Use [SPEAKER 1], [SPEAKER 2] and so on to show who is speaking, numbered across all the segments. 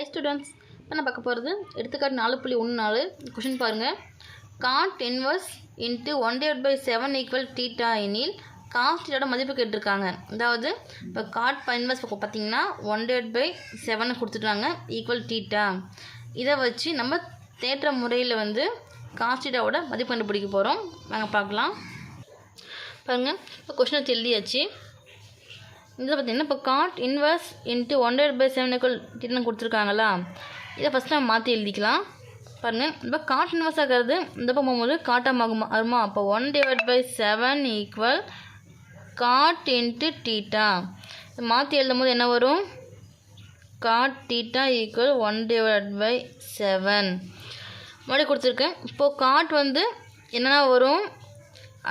[SPEAKER 1] High students இப்போ நான் பார்க்க போகிறது எடுத்துக்காட்டு நாலு புள்ளி ஒன்று நாலு. கொஷின் பாருங்கள் cot inverse into one divide by seven equal theta எனில் காஸ் டீட்டாவோட மதிப்பு கேட்டிருக்காங்க. அதாவது இப்போ காட் இன்வர்ஸ் பார்த்தீங்கன்னா ஒன் டிவைட் பை செவனை கொடுத்துட்டாங்க ஈக்குவல் டீட்டா இதை வச்சு நம்ம தேற்ற முறையில் வந்து காஸ் மதிப்பு கண்டுபிடிக்க போகிறோம் நாங்கள் பார்க்கலாம். பாருங்கள் இப்போ கொஷினை எழுதியாச்சு. இதில் பார்த்தீங்கன்னா இப்போ cot inverse into one divide by seven equal டீட்னு கொடுத்துருக்காங்களா? இதை ஃபஸ்ட் நம்ம மாற்றி எழுதிக்கலாம். பாருங்கள் இப்போ காட் இன்வர்ஸ் ஆகிறது இந்த பக்கம் போகும்போது காட்டாக ஆகுமா வருமா? அப்போ one divide by seven equal cot into theta மாற்றி எழுதும் போது என்ன வரும்? Cot theta equal one divide by seven மறுபடியும் கொடுத்துருக்கேன். இப்போது காட் வந்து என்னென்னா வரும்?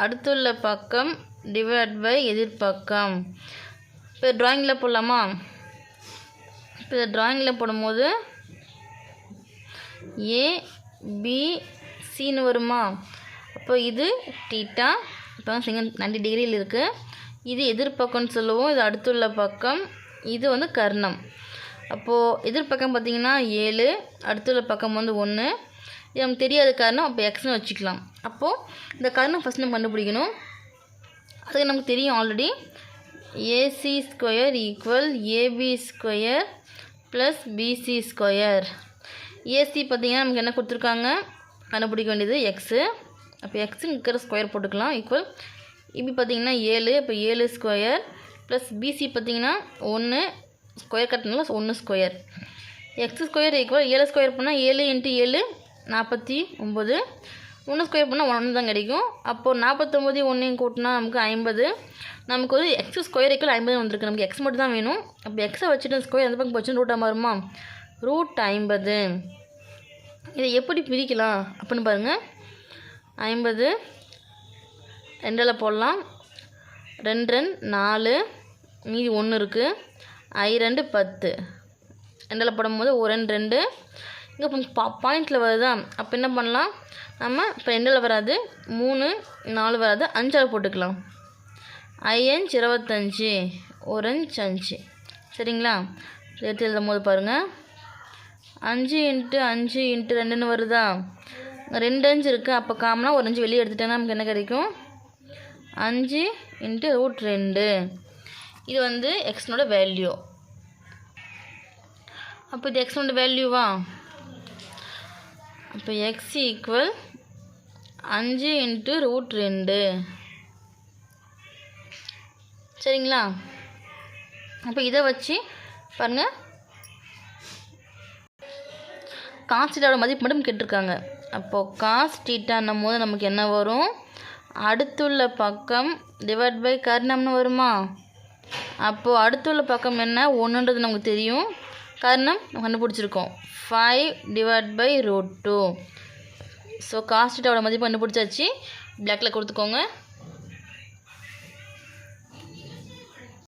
[SPEAKER 1] அடுத்துள்ள பக்கம் டிவைட் பை எதிர்பக்கம் இப்போ ட்ராயிங்கில் போடலாமா? இப்போ ட்ராயிங்கில் போடும்போது ஏ பி சின்னு வருமா? அப்போ இது டீட்டா இப்போ சிங்கன் நைன்டி டிகிரியில் இருக்குது இது எதிர்பக்கம்னு சொல்லுவோம் இது அடுத்துள்ள பக்கம். இது வந்து கர்ணம். அப்போது எதிர்பக்கம் பார்த்திங்கன்னா ஏழு அடுத்துள்ள பக்கம் வந்து ஒன்று இது நமக்கு தெரியாத காரணம் அப்போ எக்ஸ்னு வச்சுக்கலாம். அப்போது இந்த காரணம் ஃபஸ்ட் நம்ம கண்டுபிடிக்கணும். அதுக்கு நமக்கு தெரியும் already AC square equal AB square plus BC square AC பார்த்தீங்கன்னா நமக்கு என்ன கொடுத்துருக்காங்க? கண்டுபிடிக்க வேண்டியது எக்ஸு அப்போ எக்ஸுங்க இருக்கிற ஸ்கொயர் போட்டுக்கலாம். ஈக்குவல் இபி பார்த்தீங்கன்னா ஏழு. இப்போ ஏழு ஸ்கொயர் ப்ளஸ் பிசி பார்த்தீங்கன்னா ஒன்று ஸ்கொயர் கட்டினால ஒன்று ஸ்கொயர் எக்ஸ் ஸ்கொயர் ஈக்குவல் ஏழு ஸ்கொயர் பண்ணால் ஏழு இன்ட்டு ஏழு நாற்பத்தி ஒம்பது ஒன்று ஸ்கொயர் பண்ணால் ஒன்று தான் கிடைக்கும். அப்போது நாற்பத்தொம்போது ஒன்றையும் கூட்டினா நமக்கு ஐம்பது. நமக்கு வந்து எக்ஸ் ஸ்கொயர் ஈக்குவல் ஐம்பது வந்திருக்கு. நமக்கு எக்ஸ் மட்டும் தான் வேணும். அப்போ எக்ஸை வச்சுட்டு ஸ்கொயர் எந்த பக்கம் போச்சுன்னு ரூட்டாக வருமா? ரூட் ஐம்பது. இதை எப்படி பிரிக்கலாம்? அப்படின்னு பாருங்கள் ஐம்பது. ரெண்டில் போடலாம். ரெண்டு ரெண்டு நாலு. மீதி ஒன்று இருக்குது ஐ ரெண்டு பத்து. ரெண்டில் போடும்போது ஒரு ரெண்டு ரெண்டு. இங்கே பா பாயிண்டில் வருதா? அப்போ என்ன பண்ணலாம்? நம்ம இப்போ ரெண்டில் வராது. மூணு நாலு வராது. அஞ்சால் போட்டுக்கலாம். ஐஎன்ச் இருபத்தஞ்சி. ஒரஞ்ச் அஞ்சு. சரிங்களா? எடுத்து எழுதும் போது பாருங்கள் அஞ்சு இன்ட்டு அஞ்சு இன்ட்டு ரெண்டுன்னு வருதா? ரெண்டு அஞ்சு இருக்குது அப்போ காமனாக ஒரு அஞ்சு வெளியே எடுத்துட்டேன்னா நமக்கு என்ன கிடைக்கும்? அஞ்சு இன்ட்டு ரூட் ரெண்டு. இது வந்து எக்ஸ்னோட வேல்யூ அப்போ இது எக்ஸ்னோட வேல்யூவா அப்போ எக்ஸ் ஈக்குவல் அஞ்சு இன்ட்டு ரூட் ரெண்டு. சரிங்களா? அப்போ இதை வச்சு பாருங்கள் காஸ் டீட்டாவோட மதிப்பு மட்டும் கேட்டிருக்காங்க. அப்போது காஸ் டீட்டான்னும் போது நமக்கு என்ன வரும்? அடுத்துள்ள பக்கம் டிவைட் பை கர்ணம்னு வருமா? அப்போது அடுத்துள்ள பக்கம் என்ன? ஒன்றுன்றது நமக்கு தெரியும். காரணம் கண்டுபிடிச்சிருக்கோம். Five divide by root two so cos மதிப்பு கண்டுபிடிச்சாச்சு. பிளாக்கில் கொடுத்துக்கோங்க.